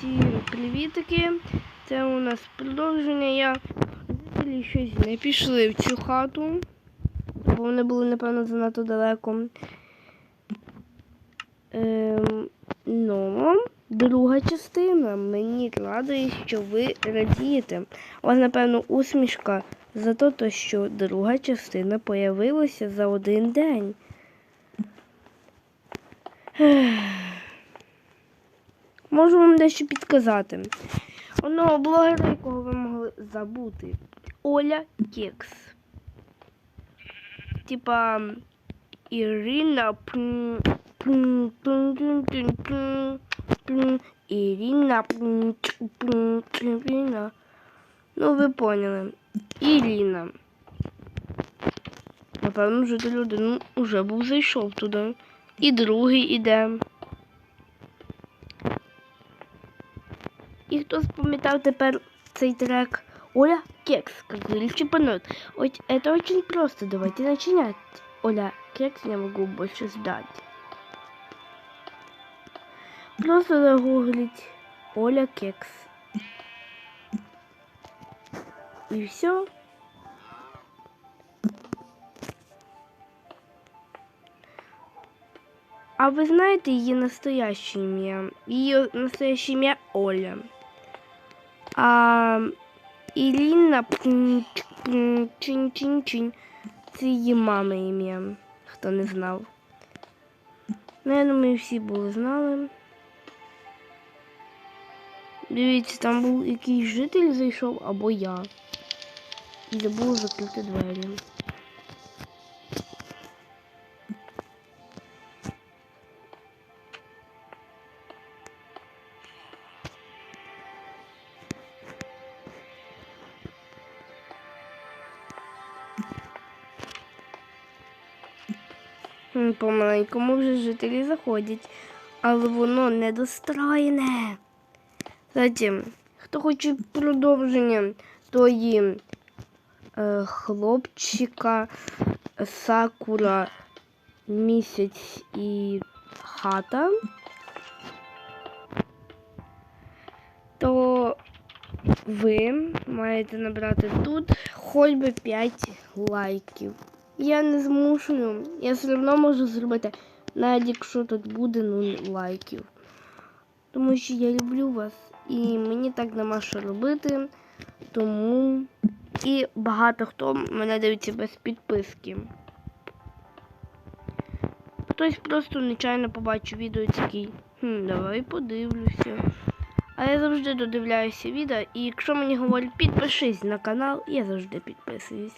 Всім привітики! Це у нас продовження. Я жителі щось не пішли в цю хату, бо вони були, напевно, занадто далеко. Ем, ну, друга частина. Мені радує, що ви радієте. У вас, напевно, усмішка за те, що друга частина появилася за один день. Можу вам дещо підказати. Одного блогера, якого ви могли забути. Оля Кекс. Типа Ірина Ірина Ірина. Ну, ви поняли. Ірина. Напевно, житель один уже був зайшов туди. І другий іде. И кто запам'ятав тепер цей трек? Оля Кекс, как говорил Чипанут. Ось это очень просто, давайте начинать. Оля Кекс, не могу больше ждать. Просто загуглить Оля Кекс. И все. А вы знаете ее настоящее имя? Ее настоящее имя Оля. А пм, чин-чин-чин. Це її мама ім'я, хто не знав. Ну, я думаю, всі були знали. Дивіться, там був якийсь житель зайшов або я. І забув закрити двері. Помаленькому вже жителі заходять, але воно недостроєне. Затім, хто хоче продовження тої е, хлопчика Сакура місяць і хата, то ви маєте набрати тут хоч би 5 лайків. Я не змушую. Я все одно можу зробити, навіть якщо тут буде 0 лайків. Тому що я люблю вас і мені так нема що робити. Тому і багато хто мене дивиться без підписки. Хтось просто нечайно побачив відео такий. Хм, давай подивлюся. А я завжди додивляюся відео, і якщо мені говорять підпишись на канал, я завжди підписуюсь.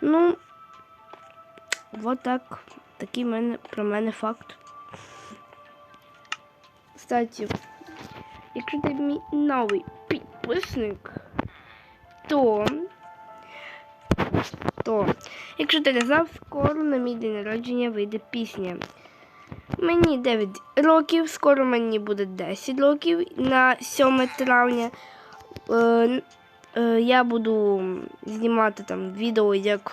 Ну, вот так. Такий мене, про мене факт. Кстати, якщо ти мій новий підписник, то, то, якщо ти не знав, скоро на мій день народження вийде пісня. Мені 9 років, скоро мені буде 10 років на 7 травня. Е, е, я буду знімати там відео, як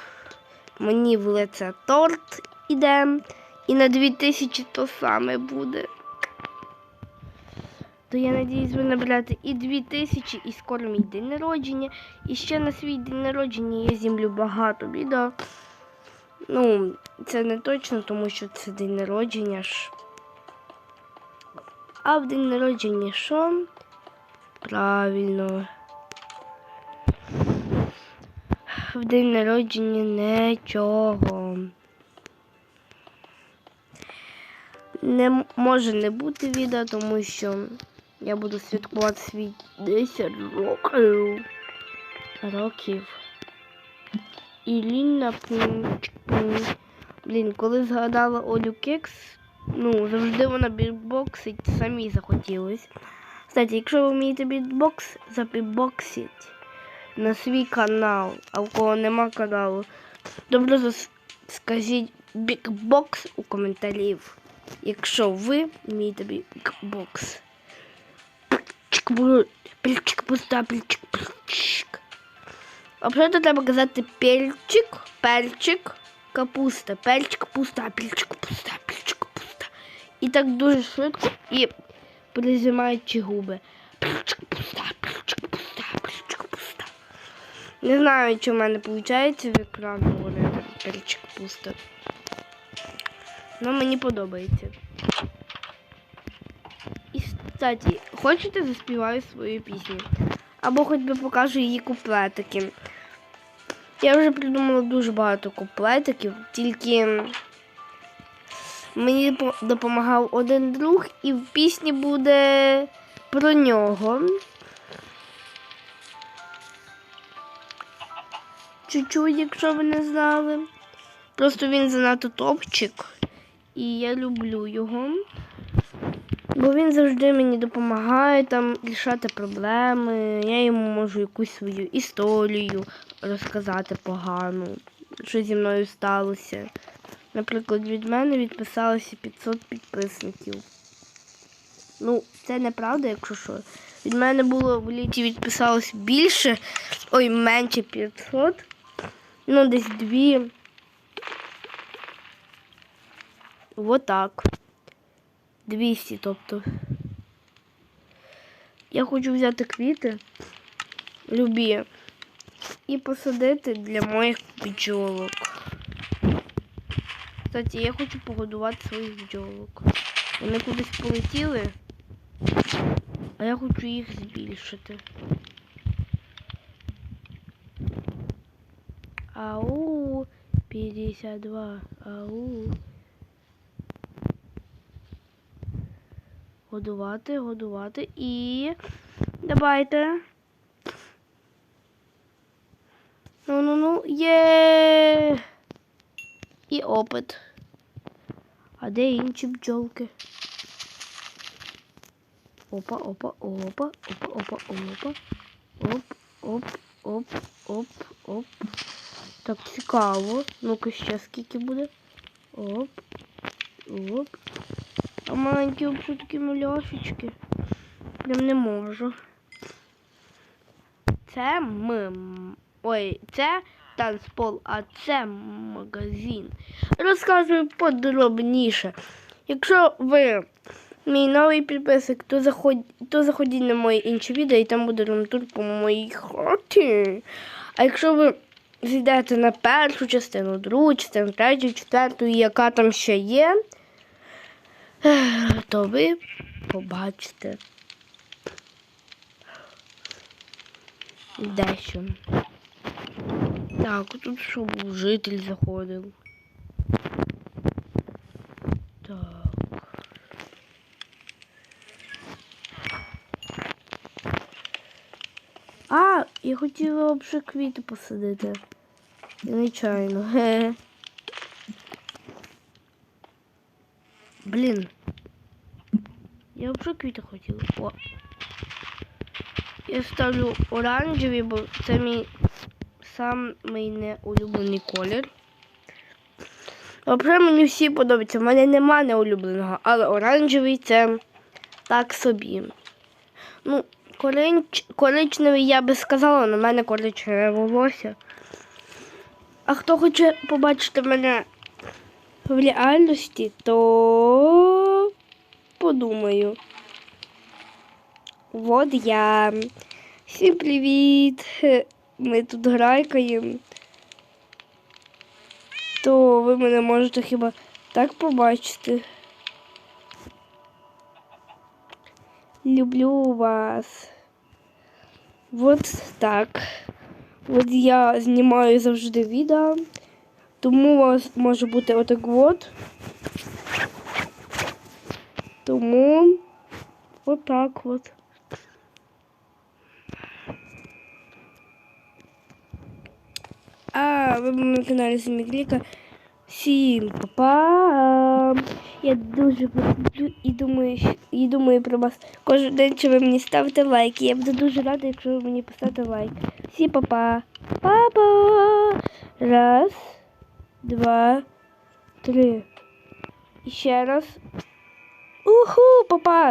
мені в лице торт іде. І на 2000 то саме буде. То я надіюсь, ви наберете і 2000, і скоро мій день народження. І ще на свій день народження я знімлю багато відео. Ну, це не точно, тому що це день народження ж. А в день народження що? Правильно. В день народження нічого. Не може не бути відео, тому що я буду святкувати свій 10 років. Років. І Ліна. Блін, коли згадала Олю Кекс, ну, завжди вона бітбоксить, самі захотілось. Кстати, якщо ви вмієте бітбокс, забітбоксіть на свій канал, а у кого нема каналу, добре скажіть бікбокс у коментарів, якщо ви вмієте бікбокс. Пільчик, пуста, пільчик, пільчик. Взагалі треба казати пельчик, перчик, капуста, перчик, пуста, пільчик, пуста, пільчик, пуста. І так дуже швидко. І прижимаючи губи. Пшик, пуста, Не знаю, чи в мене виходить в екран говорити перчик пусто. Ну, мені подобається. І, кстати, хочете заспіваю свою пісню? Або хоч би покажу її куплетики. Я вже придумала дуже багато куплетиків, тільки мені допомагав один друг, і в пісні буде про нього. Чуть-чуть, якщо ви не знали. Просто він занадто топчик, і я люблю його. Бо він завжди мені допомагає там рішати проблеми. Я йому можу якусь свою історію розказати погану, що зі мною сталося. Наприклад, від мене відписалося 500 підписників. Ну, це неправда, якщо що. Від мене було в літі відписалось більше, ой, менше 500. Ну, десь дві. Вот так. 200, тобто. Я хочу взяти квіти, любі, і посадити для моїх бджолок. Кстати, я хочу погодувати своїх бджолок. Вони кудись полетіли, а я хочу їх збільшити. Ау, 52, ау. Годувати, годувати і. Давайте. Ну, ну, ну, є. І опит. А де інші бджолки? Опа, опа, опа, опа, опа, опа. Оп, оп, оп, оп, оп. Так, цікаво. Ну-ка ще скільки буде. Оп. Оп. А маленькі взагалі такі муляшечки. Прям не можу. Це м. Ой, це танцпол, а це магазин. Розказую подробніше. Якщо ви мій новий підписник, то, заход... то заходіть на мої інші відео і там буде румтур по моїй хаті. А якщо ви зайдете на першу частину, другу частину, третю, четверту, і яка там ще є, то ви побачите дещо. Так, тут що був житель заходив. Так. А, я хотіла взагалі квіти посадити. Я Нечайно. Блін. Я взагалі квіти хотіла. О. Я ставлю оранжеві, бо це мій самий неулюблений колір. Взагалі мені всі подобаються. У мене нема неулюбленого, але оранжевий це так собі. Ну, корич... коричневий я би сказала, на мене коричневе волосся. А хто хоче побачити мене в реальності, то подумаю. Вот я. Всім привіт! Ми тут грайкаємо. То ви мене можете хіба так побачити. Люблю вас. Вот так. От я знімаю завжди відео. Тому у вас може бути отак от. Тому отак от. А, ви на каналі Семікліка. Всім па-па! Я дуже люблю і думаю, і думаю про вас кожен день, що ви мені ставите лайки. Я буду дуже рада, якщо ви мені поставите лайк. Всі па-па! Па-па! Раз, два, три. І ще раз. Уху, па-па!